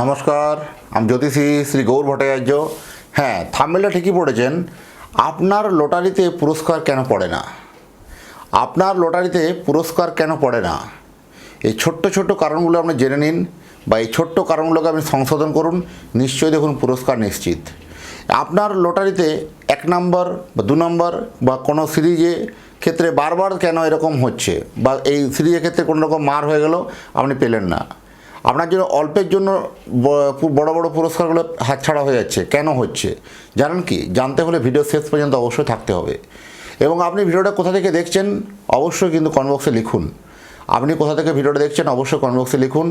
নমস্কার, আমি জ্যোতিষী শ্রী গৌর ভট্টাচার্য। হ্যাঁ থামেলটা ঠিকই পড়েছেন। আপনার লটারিতে পুরস্কার কেন পড়ে না? আপনার লটারিতে পুরস্কার কেন পড়ে না? এই ছোট্ট ছোট্ট কারণগুলো আপনি জেনে নিন বা এই ছোট্ট কারণগুলোকে আপনি সংশোধন করুন। নিশ্চয়ই দেখুন পুরস্কার নিশ্চিত। আপনার লটারিতে এক নম্বর বা দু নম্বর বা কোনো সিরিজে ক্ষেত্রে বারবার কেন এরকম হচ্ছে বা এই সিরিজের ক্ষেত্রে কোনো রকম মার হয়ে গেল, আপনি পেলেন না। আপনার জন্য অল্পের জন্য বড় বড় পুরস্কারগুলো হাতছাড়া হয়ে যাচ্ছে। কেন হচ্ছে? জানেন কি? জানতে হলে ভিডিও শেষ পর্যন্ত অবশ্যই থাকতে হবে। এবং আপনি ভিডিওটা কোথা থেকে দেখছেন অবশ্যই কিন্তু কনবক্সে লিখুন। আপনি কোথা থেকে ভিডিওটা দেখছেন অবশ্যই কনবক্সে লিখুন।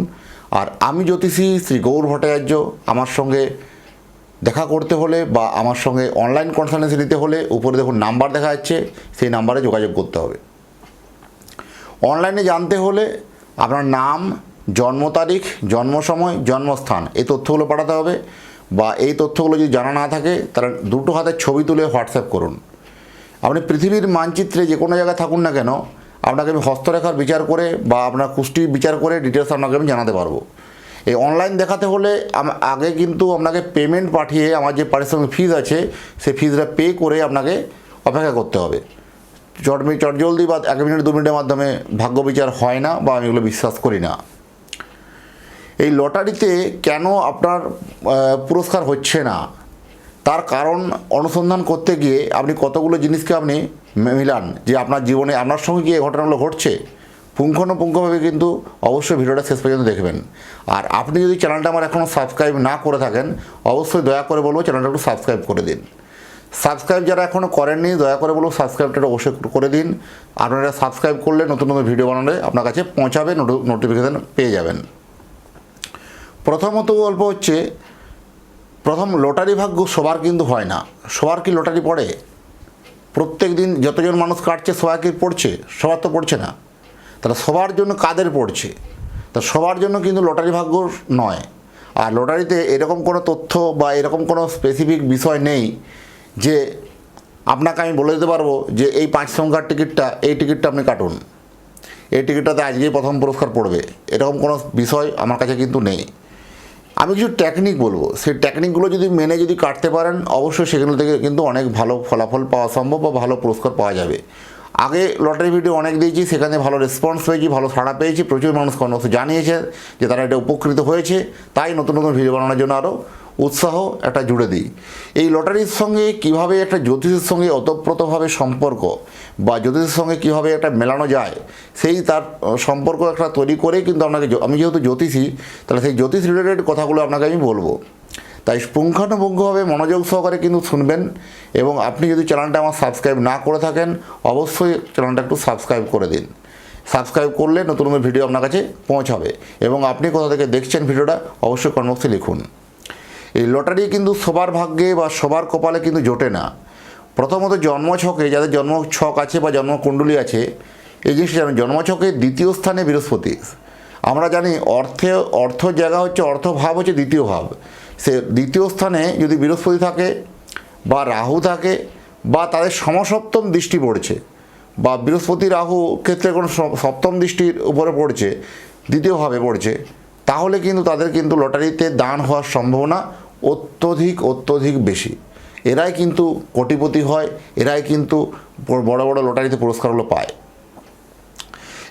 আর আমি জ্যোতিষী শ্রী গৌর ভট্টাচার্য, আমার সঙ্গে দেখা করতে হলে বা আমার সঙ্গে অনলাইন কনসালটেন্সি নিতে হলে উপরে দেখুন নাম্বার দেখা যাচ্ছে, সেই নাম্বারে যোগাযোগ করতে হবে। অনলাইনে জানতে হলে আপনার নাম জন্ম তারিখ, জন্ম সময়, জন্মস্থান। এই তথ্যগুলো পাঠাতে হবে বা এই তথ্যগুলো যদি জানা না থাকে, তাহলে দুটো হাতের ছবি তুলে হোয়াটসঅ্যাপ করুন। আপনি পৃথিবীর মানচিত্রে যে কোনো জায়গায় থাকুন না কেন, আপনাকে আমি হস্তরেখার বিচার করে বা আপনার কুষ্টির বিচার করে ডিটেলস আপনাকে আমি জানাতে পারব। এই অনলাইন দেখাতে হলে আগে কিন্তু আপনাকে পেমেন্ট পাঠিয়ে আমার যে পারিশ্রমিক ফিজ আছে, সেই ফিজটা পে করে আপনাকে অপেক্ষা করতে হবে। চটমি চটজলদি বা এক মিনিট, দু মিনিটের মাধ্যমে ভাগ্য বিচার হয় না বা আমি এগুলো বিশ্বাস করি না। এই লটারিতে কেন আপনার পুরস্কার হচ্ছে না? তার কারণ অনুসন্ধান করতে গিয়ে আপনি কতগুলো জিনিসকে আপনি মিলান, যে আপনার জীবনে, আপনার সঙ্গে কি ঘটনাগুলো ঘটছে? পুঙ্খানুপুঙ্খভাবে কিন্তু অবশ্যই ভিডিওটা শেষ পর্যন্ত দেখবেন। আর আপনি যদি চ্যানেলটা আমার এখনও সাবস্ক্রাইব না করে থাকেন, অবশ্যই দয়া করে বলব চ্যানেলটা একটু সাবস্ক্রাইব করে দিন। সাবস্ক্রাইব যারা এখনও করেননি, দয়া করে বলব সাবস্ক্রাইবটা অবশ্যই করে দিন। আপনারা সাবস্ক্রাইব করলে নতুন নতুন ভিডিও বানালে আপনার কাছে পৌঁছাবে নোটিফিকেশান পেয়ে যাবেন। প্রথমত গল্প হচ্ছে, প্রথম লটারি ভাগ্য সবার কিন্তু হয় না। সবার কি লটারি পড়ে? প্রত্যেক দিন যতজন মানুষ কাটছে সবাই কি পড়ছে? সবার তো পড়ছে না। তাহলে সবার জন্য কাদের পড়ছে? তা সবার জন্য কিন্তু লটারি ভাগ্য নয়। আর লটারিতে এরকম কোনো তথ্য বা এরকম কোনো স্পেসিফিক বিষয় নেই যে আপনাকে আমি বলে দিতে পারব যে এই পাঁচ সংখ্যার টিকিটটা এই টিকিটটা আপনি কাটুন। এই টিকিটটাতে আজকেই প্রথম পুরস্কার পড়বে। এরকম কোনো বিষয় আমার কাছে কিন্তু নেই। আমি কিছু টেকনিক বলব। সেই টেকনিকগুলো যদি মেনে যদি কাটতে পারেন, অবশ্যই সেগুলো থেকে কিন্তু অনেক ভালো ফলাফল পাওয়া সম্ভব বা ভালো পুরস্কার পাওয়া যাবে। আগে লটারি ভিডিও অনেক দিয়েছি, সেখানে ভালো রেসপন্স পেয়েছি, ভালো সাড়া পেয়েছি, প্রচুর মানুষ কোনো জানিয়েছে যে তারা এটা উপকৃত হয়েছে। তাই নতুন নতুন ভিডিও বানানোর জন্য আরও উৎসাহ একটা জুড়ে দিই। এই লটারির সঙ্গে কীভাবে একটা জ্যোতিষের সঙ্গে ওতপ্রোতভাবে সম্পর্ক বা জ্যোতিষের সঙ্গে কীভাবে একটা মেলানো যায়, সেই তার সম্পর্ক একটা তৈরি করেই কিন্তু আপনাকে আমি যেহেতু জ্যোতিষী, তাহলে সেই জ্যোতিষ রিলেটেড কথাগুলো আপনাকে আমি বলব। তাই পুঙ্খানুপুঙ্খভাবে মনোযোগ সহকারে কিন্তু শুনবেন এবং আপনি যদি চ্যানেলটা আমার সাবস্ক্রাইব না করে থাকেন, অবশ্যই চ্যানেলটা একটু সাবস্ক্রাইব করে দিন। সাবস্ক্রাইব করলে নতুন ভিডিও আপনার কাছে পৌঁছাবে এবং আপনি কোথা থেকে দেখছেন ভিডিওটা অবশ্যই কনবক্সে লিখুন। এই লটারি কিন্তু সবার ভাগ্যে বা সবার কপালে কিন্তু জোটে না। প্রথমত জন্মছকে, যাদের জন্ম ছক আছে বা জন্মকুণ্ডলী আছে, এই জিনিসটা জানেন জন্মছকে দ্বিতীয় স্থানে বৃহস্পতি। আমরা জানি অর্থে, অর্থ জায়গা হচ্ছে, অর্থ ভাব হচ্ছে দ্বিতীয় ভাব। সে দ্বিতীয় স্থানে যদি বৃহস্পতি থাকে বা রাহু থাকে বা তাদের সমসপ্তম দৃষ্টি পড়ছে বা বৃহস্পতি রাহু ক্ষেত্রে কোনো সপ্তম দৃষ্টির উপরে পড়ছে দ্বিতীয়ভাবে পড়ছে, তাহলে কিন্তু তাদের কিন্তু লটারিতে দান হওয়ার সম্ভাবনা অত্যধিক অত্যধিক বেশি। এরাই কিন্তু কোটিপতি হয়, এরাই কিন্তু বড় বড় লটারিতে পুরস্কারগুলো পায়।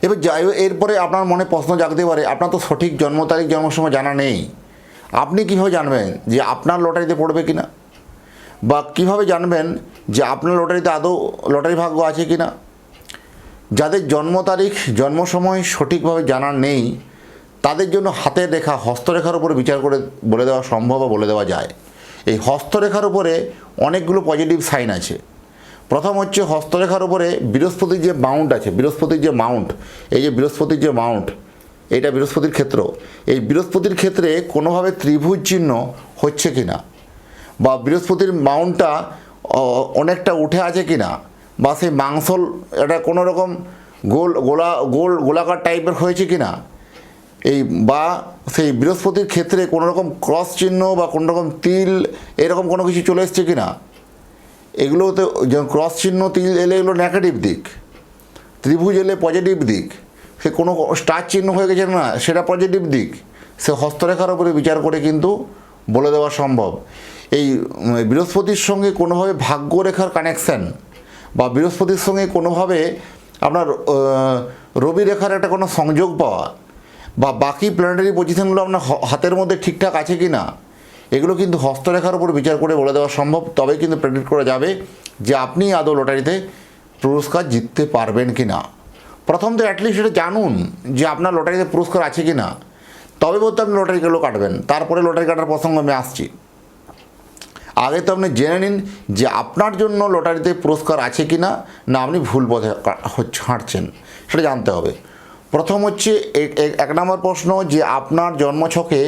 এবার যাই এরপরে আপনার মনে প্রশ্ন জাগতে পারে, আপনার তো সঠিক জন্ম তারিখ, জন্ম সময় জানা নেই। আপনি কীভাবে জানবেন যে আপনার লটারিতে পড়বে কি না বা কীভাবে জানবেন যে আপনার লটারিতে আদৌ লটারি ভাগ্য আছে কি না যাদের জন্ম তারিখ, জন্ম সময় সঠিকভাবে জানা নেই তাদের জন্য হাতের রেখা হস্তরেখার উপরে বিচার করে বলে দেওয়া সম্ভব বা বলে দেওয়া যায়। এই হস্তরেখার উপরে অনেকগুলো পজিটিভ সাইন আছে। প্রথম হচ্ছে হস্তরেখার উপরে বৃহস্পতির যে মাউন্ট আছে, বৃহস্পতির যে মাউন্ট এই যে বৃহস্পতির যে মাউন্ট এটা বৃহস্পতির ক্ষেত্র। এই বৃহস্পতির ক্ষেত্রে কোনোভাবে ত্রিভুজ চিহ্ন হচ্ছে কি না বা বৃহস্পতির মাউন্টটা অনেকটা উঠে আছে কি না বা সেই মাংসল, এটা কোনো রকম গোল, গোলা, গোল, গোলাকার টাইপের হয়েছে কি না এই বা সেই বৃহস্পতির ক্ষেত্রে কোনো রকম ক্রস চিহ্ন বা কোনো রকম তিল এরকম কোনো কিছু চলে এসছে কি না এগুলোতে যেমন ক্রস চিহ্ন, তিল এলে এগুলো নেগেটিভ দিক। ত্রিভুজ এলে পজিটিভ দিক। সে কোনো স্টার চিহ্ন হয়ে গেছে না, সেটা পজিটিভ দিক। সে হস্তরেখার উপরে বিচার করে কিন্তু বলে দেওয়া সম্ভব। এই বৃহস্পতির সঙ্গে কোনোভাবে ভাগ্যরেখার কানেকশান বা বৃহস্পতির সঙ্গে কোনোভাবে আপনার রবি রেখার একটা কোনো সংযোগ পাওয়া বা বাকি প্ল্যানেটারি পজিশনগুলো আপনার হাতের মধ্যে ঠিকঠাক আছে কি না এগুলো কিন্তু হস্তরেখার উপর বিচার করে বলে দেওয়া সম্ভব তবে কিন্তু প্রেডিক্ট করা যাবে যে আপনি আদৌ লটারিতে পুরস্কার জিততে পারবেন কি না প্রথম তো অ্যাটলিস্ট এটা জানুন যে আপনার লটারিতে পুরস্কার আছে কি না তবে বলতে আপনি লটারিগুলো কাটবেন, তারপরে লটারি কাটার প্রসঙ্গ আমি আসছি। আগে তো আপনি জেনে নিন যে আপনার জন্য লটারিতে পুরস্কার আছে কি না না আপনি ভুল পথে হাঁটছেন, সেটা জানতে হবে। প্রথম হচ্ছে এক নম্বর প্রশ্ন যে আপনার জন্মছকে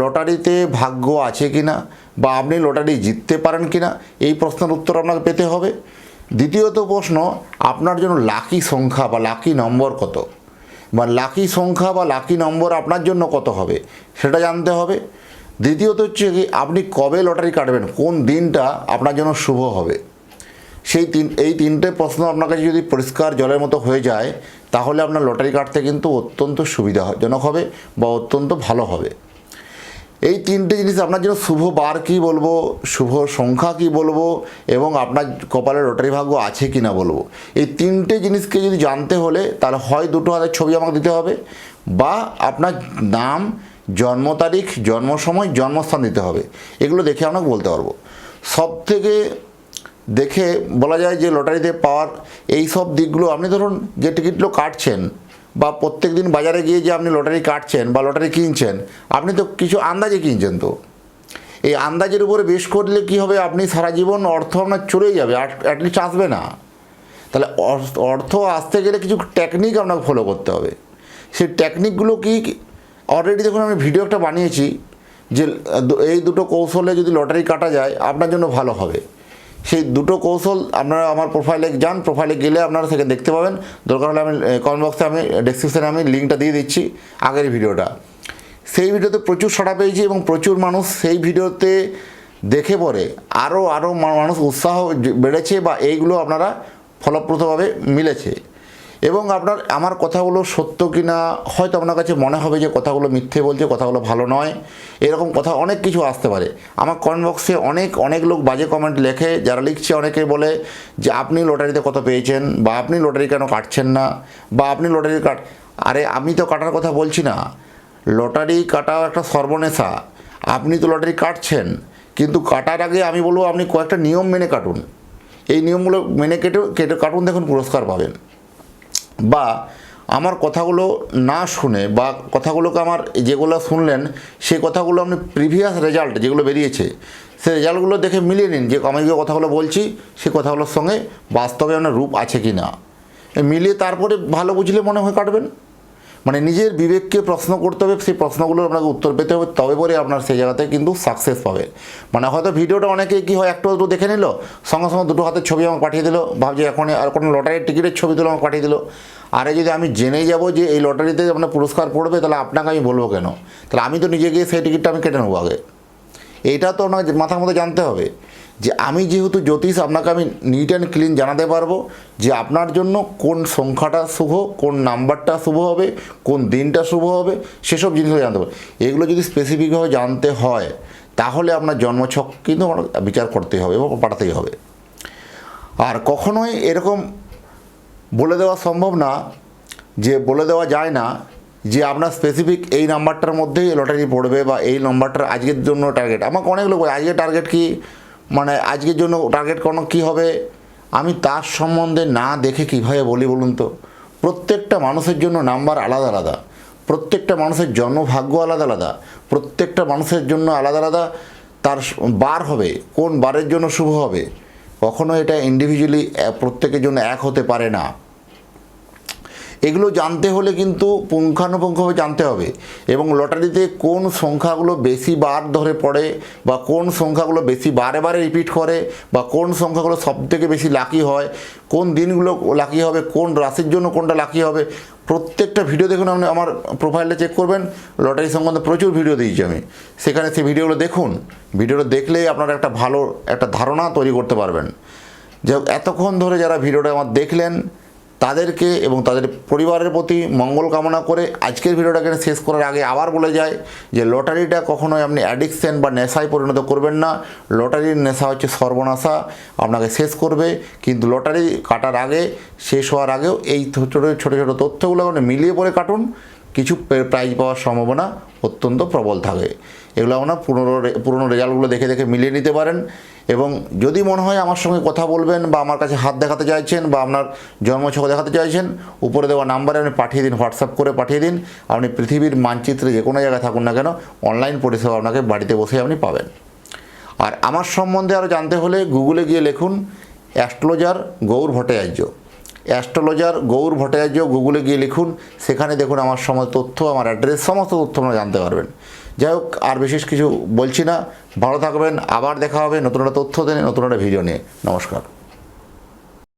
লটারিতে ভাগ্য আছে কি না বা আপনি লটারি জিততে পারেন কি না এই প্রশ্নের উত্তর আপনাকে পেতে হবে। দ্বিতীয়ত প্রশ্ন, আপনার জন্য লাকি সংখ্যা বা লাকি নম্বর কত? বা লাকি সংখ্যা বা লাকি নম্বর আপনার জন্য কত হবে, সেটা জানতে হবে। দ্বিতীয়ত হচ্ছে কি, আপনি কবে লটারি কাটবেন, কোন দিনটা আপনার জন্য শুভ হবে? সেই তিন, এই তিনটে প্রশ্ন আপনার কাছে যদি পরিষ্কার জলের মতো হয়ে যায়, তাহলে আপনার লটারি কাটতে কিন্তু অত্যন্ত সুবিধাজনক হবে বা অত্যন্ত ভালো হবে। এই তিনটে জিনিস আপনার জন্য শুভ বার কী বলব, শুভ সংখ্যা কী বলব, এবং আপনার কপালে লটারি ভাগ্য আছে কি না বলব। এই তিনটে জিনিসকে যদি জানতে হলে, তাহলে হয় দুটো হাতের ছবি আমাকে দিতে হবে, বা আপনার নাম, জন্ম তারিখ, জন্ম সময়, জন্মস্থান দিতে হবে। এগুলো দেখে আপনাকে বলতে পারব। সব থেকে দেখে বলা যায় যে লটারিতে পাওয়ার এই সব দিকগুলো, আপনি ধরুন যে টিকিটগুলো কাটছেন বা প্রত্যেক দিন বাজারে গিয়ে যে আপনি লটারি কাটছেন বা লটারি কিনছেন, আপনি তো কিছু আন্দাজে কিনছেন তো। এই আন্দাজের উপরে বেশ করলে কি হবে? আপনি সারা জীবন অর্থ আপনার চলেই যাবে অ্যাটলিস্ট আসবে না। তাহলে অর্থ- আসতে গেলে কিছু টেকনিক আপনাকে ফলো করতে হবে। সেই টেকনিকগুলো কি? অলরেডি দেখুন, আমি ভিডিও একটা বানিয়েছি যে এই দুটো কৌশলে যদি লটারি কাটা যায়, আপনার জন্য ভালো হবে। সেই দুটো কৌশল আপনারা আমার প্রোফাইলে যান প্রোফাইলে গেলে আপনারা সেখানে দেখতে পাবেন। দরকার হলে আমি কমেন্ট বক্সে আমি ডেসক্রিপশানে আমি লিঙ্কটা দিয়ে দিচ্ছি আগের ভিডিওটা। সেই ভিডিওতে প্রচুর সাড়া পেয়েছি এবং প্রচুর মানুষ সেই ভিডিওতে দেখে পরে আরও আরও মানুষ উৎসাহ বেড়েছে বা এইগুলো আপনারা ফলপ্রদভাবে মিলেছে। এবং আপনার, আমার কথাগুলো সত্য কি না হয়তো আপনার কাছে মনে হবে যে কথাগুলো মিথ্যে বলছে, কথাগুলো ভালো নয়। এরকম কথা অনেক কিছু আসতে পারে। আমার কমেন্ট বক্সে অনেক অনেক লোক বাজে কমেন্ট লেখে, যারা লিখছে অনেকে বলে যে, আপনি লটারিতে কত পেয়েছেন? বা আপনি লটারি কেন কাটছেন না? বা আপনি লটারি কাট আরে, আমি তো কাটার কথা বলছি না। লটারি কাটাও একটা সর্বনেশা। আপনি তো লটারি কাটছেন। কিন্তু কাটার আগে আমি বলব, আপনি কয়েকটা নিয়ম মেনে কাটুন। এই নিয়মগুলো মেনে কেটে কেটে কাটুন, দেখুন পুরস্কার পাবেন। বা আমার কথাগুলো না শুনে বা কথাগুলোকে আমার যেগুলো শুনলেন, সেই কথাগুলো আপনি প্রিভিয়াস রেজাল্ট যেগুলো বেরিয়েছে সে রেজাল্টগুলো দেখে মিলিয়ে নিন, যে আমি যে কথাগুলো বলছি, সেই কথাগুলোর সঙ্গে বাস্তবে আপনার রূপ আছে কি না মিলিয়ে তারপরে ভালো বুঝলে মনে হয় কাটবেন। মানে নিজের বিবেককে প্রশ্ন করতে হবে, সেই প্রশ্নগুলোর আপনাকে উত্তর পেতে হবে, তবে পরে আপনার সেই জায়গাতে কিন্তু সাকসেস পাবে। মানে হয়তো ভিডিওটা অনেকে কি হয়, একটু একটু দেখে নিল, সঙ্গে সঙ্গে দুটো হাতের ছবি আমাকে পাঠিয়ে দিল, ভাবছি এখন আর কোনো লটারির টিকিটের ছবি তুলে আমাকে পাঠিয়ে দিল। আরে যদি আমি জেনে যাব যে এই লটারিতে আপনার পুরস্কার পড়বে, তাহলে আপনাকে আমি বলব কেন? তাহলে আমি তো নিজে গিয়ে সেই টিকিটটা আমি কেটে নেব আগে। এইটা তো আপনার মাথার মধ্যে জানতে হবে। যে আমি যেহেতু জ্যোতিষ, আপনাকে আমি নিট অ্যান্ড ক্লিন জানাতে পারব যে আপনার জন্য কোন সংখ্যাটা শুভ, কোন নাম্বারটা শুভ হবে, কোন দিনটা শুভ হবে, সেসব জিনিসগুলো জানতে পারব। এগুলো যদি স্পেসিফিকভাবে জানতে হয়, তাহলে আপনার জন্মছক কিন্তু বিচার করতেই হবে এবং পাঠাতেই হবে। আর কখনোই এরকম বলে দেওয়া সম্ভব না, যে বলে দেওয়া যায় না, যে আপনার স্পেসিফিক এই নাম্বারটার মধ্যেই লটারি পড়বে বা এই নাম্বারটার আজকের জন্য টার্গেট আমাকে অনেক লোক আজকের টার্গেট কি? মানে আজকের জন্য টার্গেট কোনো কী হবে? আমি তার সম্বন্ধে না দেখে কীভাবে বলি বলুন তো? প্রত্যেকটা মানুষের জন্য নাম্বার আলাদা আলাদা। প্রত্যেকটা মানুষের জন্মভাগ্য আলাদা আলাদা। প্রত্যেকটা মানুষের জন্য আলাদা আলাদা। তার বার হবে, কোন বারের জন্য শুভ হবে? কখনো এটা ইন্ডিভিজুয়ালি প্রত্যেকের জন্য এক হতে পারে না। এগুলো জানতে হলে কিন্তু পুঙ্খানুপুঙ্খভাবে জানতে হবে। এবং লটারিতে কোন সংখ্যাগুলো বেশি বার ধরে পড়ে বা কোন সংখ্যাগুলো বেশি বারে বারে রিপিট করে বা কোন সংখ্যাগুলো সবথেকে বেশি লাকি হয়, কোন দিনগুলো লাকি হবে, কোন রাশির জন্য কোনটা লাকি হবে, প্রত্যেকটা ভিডিও দেখুন আপনি আমার প্রোফাইলটা চেক করবেন। লটারি সম্বন্ধে প্রচুর ভিডিও দিয়েছি আমি। সেখানে সেই ভিডিওগুলো দেখুন। ভিডিওটা দেখলেই আপনারা একটা ভালো একটা ধারণা তৈরি করতে পারবেন। যে এতক্ষণ ধরে যারা ভিডিওটা আমার দেখলেন তাদেরকে এবং তাদের পরিবারের প্রতি মঙ্গল কামনা করে আজকের ভিডিওটাকে শেষ করার আগে আবার বলে যায় যে লটারিটা কখনোই আপনি অ্যাডিকশান বা নেশায় পরিণত করবেন না। লটারির নেশা হচ্ছে সর্বনাশা, আপনাকে শেষ করবে। কিন্তু লটারি কাটার আগে, শেষ হওয়ার আগেও এই ছোটো ছোটো ছোটো তথ্যগুলো মিলিয়ে পরে কাটুন। কিছু প্রাইজ পাওয়ার সম্ভাবনা অত্যন্ত প্রবল থাকে। এগুলো আপনার পুরনো পুরনো রেজাল্টগুলো দেখে দেখে মিলিয়ে নিতে পারেন এবং যদি মনে হয় আমার সঙ্গে কথা বলবেন বা আমার কাছে হাত দেখাতে চাইছেন বা আপনার জন্মছক দেখাতে চাইছেন, উপরে দেওয়া নাম্বারে আপনি পাঠিয়ে দিন, হোয়াটসঅ্যাপ করে পাঠিয়ে দিন। আপনি পৃথিবীর মানচিত্রে যে কোনো জায়গায় থাকুন না কেন, অনলাইন পরিষেবা আপনাকে বাড়িতে বসে আপনি পাবেন। আর আমার সম্বন্ধে আরও জানতে হলে গুগলে গিয়ে লিখুন অ্যাস্ট্রোলজার গৌর ভট্টাচার্য। অ্যাস্ট্রোলজার গৌর ভট্টাচার্য গুগলে গিয়ে লিখুন। সেখানে দেখুন আমার সমস্ত তথ্য, আমার অ্যাড্রেস, সমস্ত তথ্য আপনারা জানতে পারবেন। যাই হোক, আর বিশেষ কিছু বলছি না। ভালো থাকবেন, আবার দেখা হবে নতুন একটা তথ্য দেন নতুন একটা ভিডিও নিয়ে। নমস্কার।